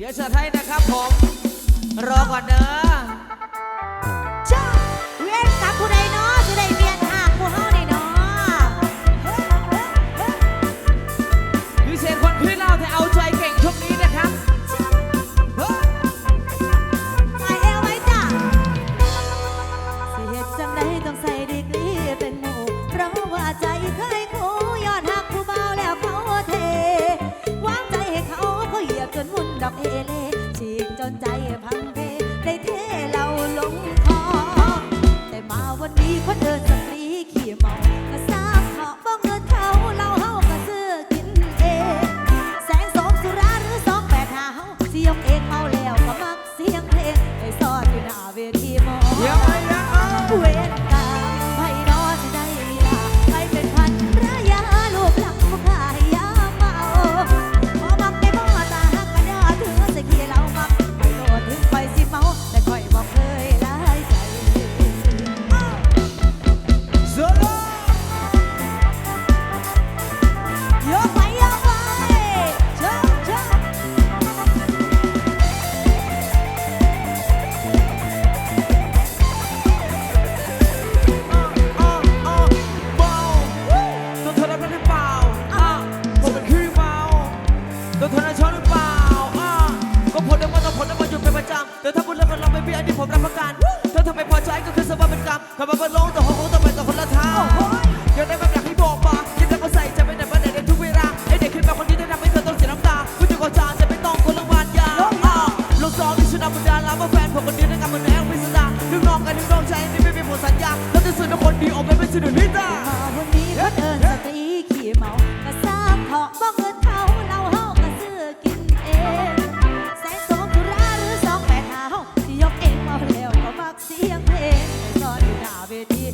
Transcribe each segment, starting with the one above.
เดี๋ยวเชิญให้นะครับผม รอก่อนเนอะ এনে have.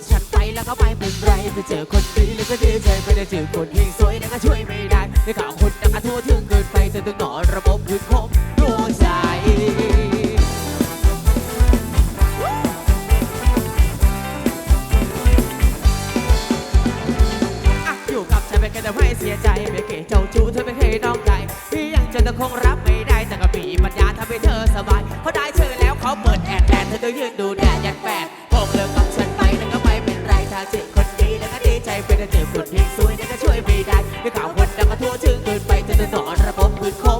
บฉันไปแล้วก็ไปเป็นไรไปเจอคนดีแล้วก็ดีใจไปได้เจอคนที่สวยแล้วก็ช่วยไม่ได้ได้ข่าวคนดังทั่วถึงเกินไปจนต้องหนอระบบพื้นคมดวงใจอยู่กับฉันไม่เคยทำให้เสียใจไม่เคยเจ้าชู้เธอไม่เคยนองใจพี่ยังจนต้องคงรับไม่ได้แต่ก็มีปัญญาทำให้เธอสบายเพราะได้เธอแล้วเขาเปิดแอดแดนเธอต้องยืนดูแดดยันแปดาเจอคนดีแล้วก็ดีใจเป็าเจอคนที่สวยแล้วก็ช่วยไม่ได้ไม่ข่าวคนดังก็ทั่วชื่อเกินไปจะต้องสอนระบบพื้นคม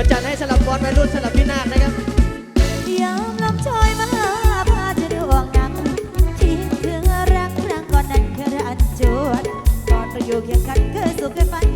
ดี๋จัดให้สลับบอลวัยรุ่นสลับพี่นาคนะครับยามลำชอยมาพาจะดวงนักคิดถึงรักครั้งก่อนนั้นคยอันจวดก่อนเราอยคียงกันเคยสุขเคยฝัน